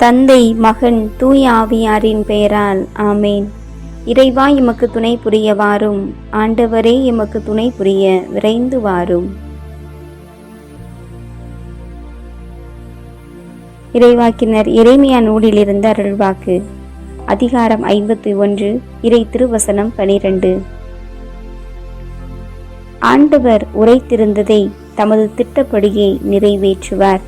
தந்தை மகன் தூய் ஆவியாரின் பெயரால் ஆமேன். இறைவா எமக்கு துணை புரிய வாரும் ஆண்டவரே எமக்கு துணை புரிய விரைந்து வாரும். இறைவாக்கினர் இறைமையா நூலிலிருந்து அருள்வாக்கு. அதிகாரம் ஐம்பத்தி ஒன்று இறை திருவசனம் பனிரெண்டு. ஆண்டவர் உரைத்திருந்ததை தமது திட்டப்படியே நிறைவேற்றுவார்.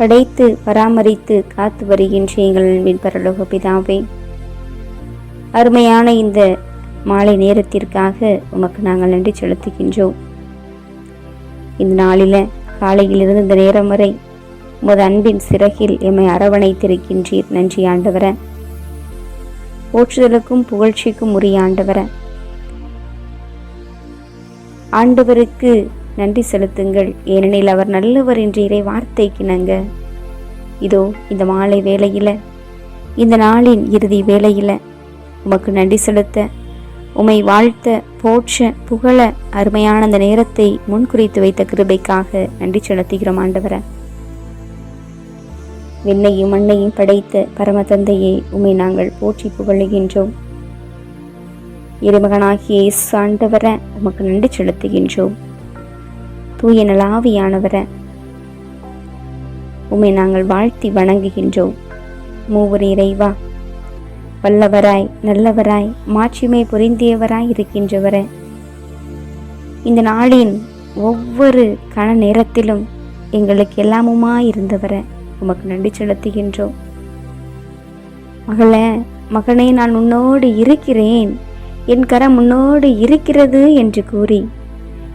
படைத்து பராமரித்து காத்து வருகின்ற எங்கள் அன்பின் பரலோக பிதாவே. அருமையான இந்த மாலை நேரத்திற்காக உமக்கு நாங்கள் நன்றி செலுத்துகின்றோம். இந்த நாளில காலையிலிருந்து இந்த நேரம் வரை உமது அன்பின் சிறகில் எம்மை அரவணைத்திருக்கின்றீர் நன்றி ஆண்டவர. போற்றுதலுக்கும் புகழ்ச்சிக்கும் உரிய ஆண்டவர. ஆண்டவருக்கு நன்றி செலுத்துங்கள். ஏனெனில் அவர் நல்லவர் என்று இறை வார்த்தைக்கு நங்க. இதோ இந்த மாலை வேளையில இந்த நாளின் இறுதி வேளையில உமக்கு நன்றி செலுத்த உமை வாழ்த்த போற்ற புகழ அருமையான அந்த நேரத்தை முன்குறித்து வைத்த கிருபைக்காக நன்றி செலுத்துகிறோம் ஆண்டவர. விண்ணையும் மண்ணையும் படைத்த பரமதந்தையே உமை நாங்கள் போற்றி புகழுகின்றோம். இருமகனாகிய இயேசு ஆண்டவர உமக்கு நன்றி செலுத்துகின்றோம். தூய நலாவியானவரை உம்மை நாங்கள் வாழ்த்தி வணங்குகின்றோம். மூவர் இறைவா வல்லவராய் நல்லவராய் மாட்சிமை புரிந்தியவராய் இருக்கின்றவர. இந்த நாளின் ஒவ்வொரு கண நேரத்திலும் எங்களுக்கு எல்லாமுமாய் இருந்தவர உமக்கு நன்றி செலுத்துகின்றோம். மகளே மகனே நான் உன்னோடு இருக்கிறேன். என் கரம் உன்னோடு இருக்கிறது என்று கூறி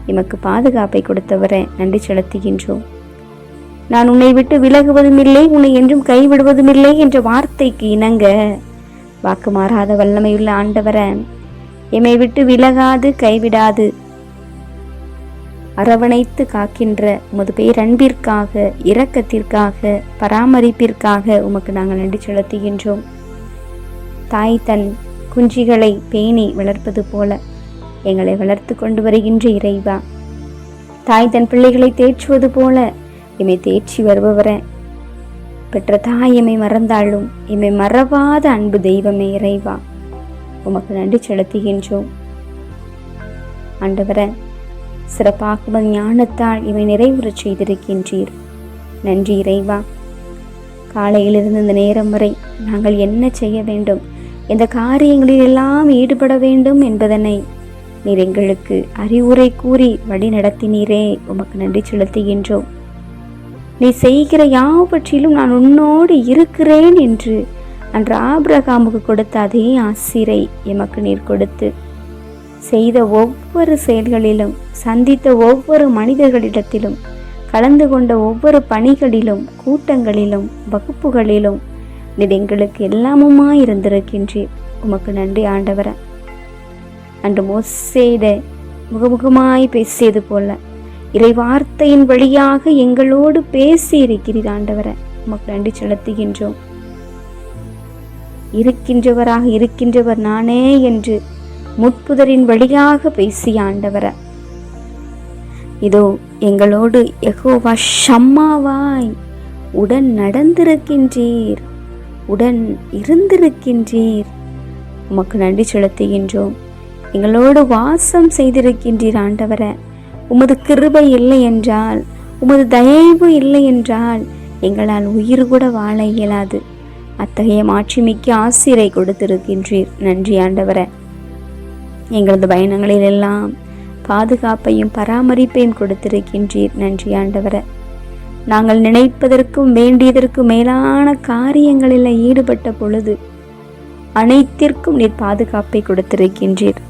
எமக்கு பாதுகாப்பை கொடுத்தவரை நன்றி செலுத்துகின்றோம். நான் உன்னை விட்டு விலகுவதும் இல்லை உன்னை என்றும் கைவிடுவதும் இல்லை என்ற வார்த்தைக்கு இணங்க வாக்கு மாறாத வல்லமையுள்ள ஆண்டவர எம்மை விட்டு விலகாது கைவிடாது. அரவணைத்து காக்கின்ற உமது பேரன்பிற்காக இரக்கத்திற்காக பராமரிப்பிற்காக உமக்கு நாங்கள் நன்றி செலுத்துகின்றோம். தாய் தன் குஞ்சிகளை பேணி வளர்ப்பது போல எங்களை வளர்த்து கொண்டு வருகின்ற இறைவா. தாய் தன் பிள்ளைகளை தேற்றுவது போல எம்மை தேற்றி வருபவர. பெற்ற தாய் எம்மை மறந்தாலும் எம்மை மறவாத அன்பு தெய்வமே இறைவா. உமக்கு நன்றி செலுத்துகின்றோம். ஆண்டவர சிறப்பாக ஞானத்தால் இவை நிறைவுறச் செய்திருக்கின்றீர். நன்றி இறைவா. காலையிலிருந்து இந்த நேரம் வரை நாங்கள் என்ன செய்ய வேண்டும்? இந்த காரியங்களில் எல்லாம் ஈடுபட வேண்டும் என்பதனை நீர் எங்களுக்கு அறிவுரை கூறி வழி நடத்தினீரே உமக்கு நன்றி செலுத்துகின்றோம். நீ செய்கிற யாவற்றிலும் நான் உன்னோடு இருக்கிறேன் என்று அன்று ஆபிரகாமுக்கு கொடுத்த அதே ஆசிரை எமக்கு நீர் கொடுத்து செய்த ஒவ்வொரு செயல்களிலும் சந்தித்த ஒவ்வொரு மனிதர்களிடத்திலும் கலந்து கொண்ட ஒவ்வொரு பணிகளிலும் கூட்டங்களிலும் வகுப்புகளிலும் நீர் எங்களுக்கு எல்லாமுமாய் இருந்திருக்கின்றீர் உமக்கு நன்றி ஆண்டவரன் அன்று மோசேட முகமுகமாய் பேசியது போல இறை வார்த்தையின் வழியாக எங்களோடு பேசி இருக்கிறீர் ஆண்டவரை உமக்கு நன்றி செலுத்துகின்றோம். இருக்கின்றவராக இருக்கின்றவர் நானே என்று முட்புதரின் வழியாக பேசிய ஆண்டவர. இதோ எங்களோடு எகோவா ஷம்மாவாய் உடன் நடந்திருக்கின்றீர் உடன் இருந்திருக்கின்றீர். உமக்கு நன்றி செலுத்துகின்றோம். எங்களோடு வாசம் செய்திருக்கின்றீர் ஆண்டவர. உமது கிருபை இல்லை என்றால் உமது தயவு இல்லை என்றால் எங்களால் உயிர் கூட வாழ இயலாது. அத்தகைய மாட்சிமிக்க ஆசிரை கொடுத்திருக்கின்றீர். நன்றி ஆண்டவர. எங்களது பயணங்களில் எல்லாம் பாதுகாப்பையும் பராமரிப்பையும் கொடுத்திருக்கின்றீர். நன்றி ஆண்டவர. நாங்கள் நினைப்பதற்கும் வேண்டியதற்கும் மேலான காரியங்களில் ஈடுபட்ட பொழுது அனைத்திற்கும் நீர் பாதுகாப்பை கொடுத்திருக்கின்றீர்.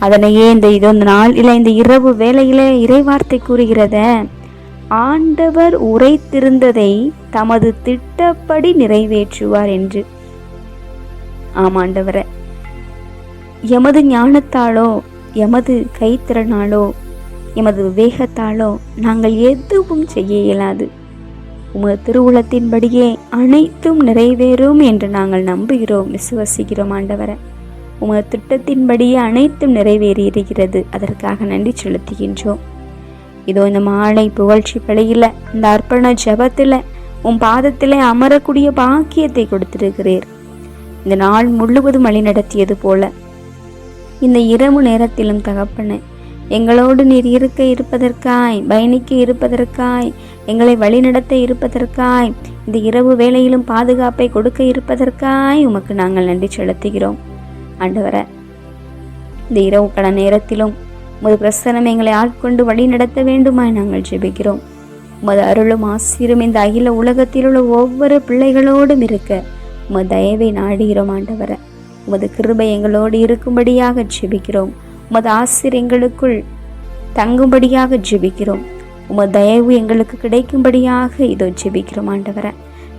அதனையே இந்த இதொந்த நாள் இல்லை இந்த இரவு வேளையிலே இறைவார்த்தை கூறுகிறத ஆண்டவர் உரைத்திருந்ததை தமது திட்டப்படி நிறைவேற்றுவார் என்று. ஆமாண்டவரை எமது ஞானத்தாலோ எமது கைத்திறனாலோ எமது விவேகத்தாலோ நாங்கள் எதுவும் செய்ய இயலாது. உமது திருவுளத்தின்படியே அனைத்தும் நிறைவேறும் என்று நாங்கள் நம்புகிறோம் விசுவசிக்கிறோம் ஆண்டவரை. உமது திட்டத்தின்படியே அனைத்தும் நிறைவேறி இருக்கிறது அதற்காக நன்றி செலுத்துகின்றோம். இதோ இந்த மாலை புகழ்ச்சி பிழையில் இந்த அர்ப்பண ஜபத்தில் உன் பாதத்தில் அமரக்கூடிய பாக்கியத்தை கொடுத்திருக்கிறீர். இந்த நாள் முழுவதும் வழி நடத்தியது போல இந்த இரவு நேரத்திலும் தகப்பனே எங்களோடு நீர் இருக்க இருப்பதற்காய் பயணிக்க இருப்பதற்காய் எங்களை வழிநடத்த இருப்பதற்காய் இந்த இரவு வேளையிலும் பாதுகாப்பை கொடுக்க இருப்பதற்காய் உமக்கு நாங்கள் நன்றி செலுத்துகிறோம். ஆண்டவரை. இந்த இரவு கட நேரத்திலும் உமது பிரசனம் எங்களை ஆட்கொண்டு வழி நடத்த வேண்டுமாய் நாங்கள் ஜெபிக்கிறோம். உமது அருளும் ஆசிரும் இந்த அகில உலகத்தில் உள்ள ஒவ்வொரு பிள்ளைகளோடும் இருக்க உமது தயவை நாடுகிறோம் ஆண்டவரை. உமது கிருபை எங்களோடு இருக்கும்படியாக ஜெபிக்கிறோம். உமது ஆசிர் எங்களுக்குள் தங்கும்படியாக ஜெபிக்கிறோம். உமது தயவு எங்களுக்கு கிடைக்கும்படியாக இதோ ஜெபிக்கிறோம் ஆண்டவரை.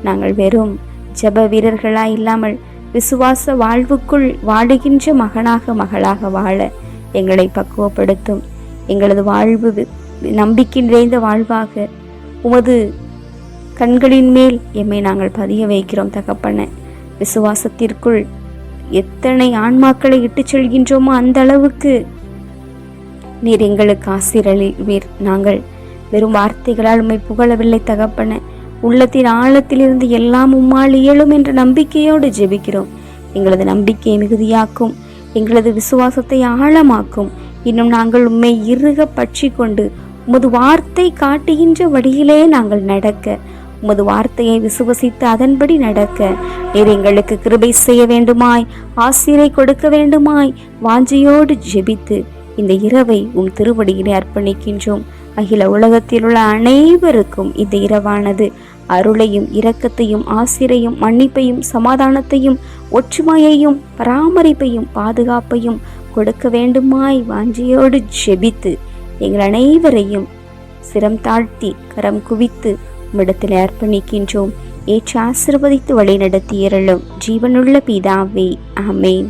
நாங்கள் வெறும் ஜெப வீரர்களாய் இல்லாமல் விசுவாச வாழ்வுக்குள் வாடுகின்ற மகனாக மகளாக வாழ எங்களை பக்குவப்படுத்தும். எங்களது வாழ்வு வி- நம்பிக்கை நிறைந்த வாழ்வாக உமது கண்களின் மேல் எம்மை நாங்கள் பதிய வைக்கிறோம் தகப்பன. விசுவாசத்திற்குள் எத்தனை ஆன்மாக்களை இட்டுச் செல்கின்றோமோ அந்த அளவுக்கு நீர் எங்களுக்கு ஆசிரியர் நாங்கள் வெறும் வார்த்தைகளால் உண்மை புகழவில்லை தகப்பன. உள்ளத்தின் ஆழத்திலிருந்து எல்லாம் உம்மால் இயலும் என்ற நம்பிக்கையோடு ஜெபிக்கிறோம். எங்களது நம்பிக்கையை மிகுதியாக்கும். எங்களது விசுவாசத்தை ஆழமாக்கும். இன்னும் நாங்கள் உண்மை இறுக பற்றி கொண்டு உமது வார்த்தை காட்டுகின்ற வழியிலே நாங்கள் நடக்க உமது வார்த்தையை விசுவசித்து அதன்படி நடக்க. நீர் எங்களுக்கு கிருபை செய்ய வேண்டுமாய் ஆசிரை கொடுக்க வேண்டுமாய் வாஞ்சையோடு ஜெபித்து இந்த இரவை உம் திருவடியிலே அர்ப்பணிக்கின்றோம். அகில உலகத்தில் உள்ள அனைவருக்கும் இந்த இரவானது. அருளையும் இரக்கத்தையும் ஆசிரையும் மன்னிப்பையும் சமாதானத்தையும் ஒற்றுமையையும் பராமரிப்பையும் பாதுகாப்பையும் கொடுக்க வேண்டுமாய் வாஞ்சியோடு ஜெபித்து எங்கள் அனைவரையும் சிரம் தாழ்த்தி கரம் குவித்து உம்மிடத்தில் அர்ப்பணிக்கின்றோம். ஏற்று ஆசிர்வதித்து வழிநடத்தி இருளும் ஜீவனுள்ள பிதாவே. அமேன்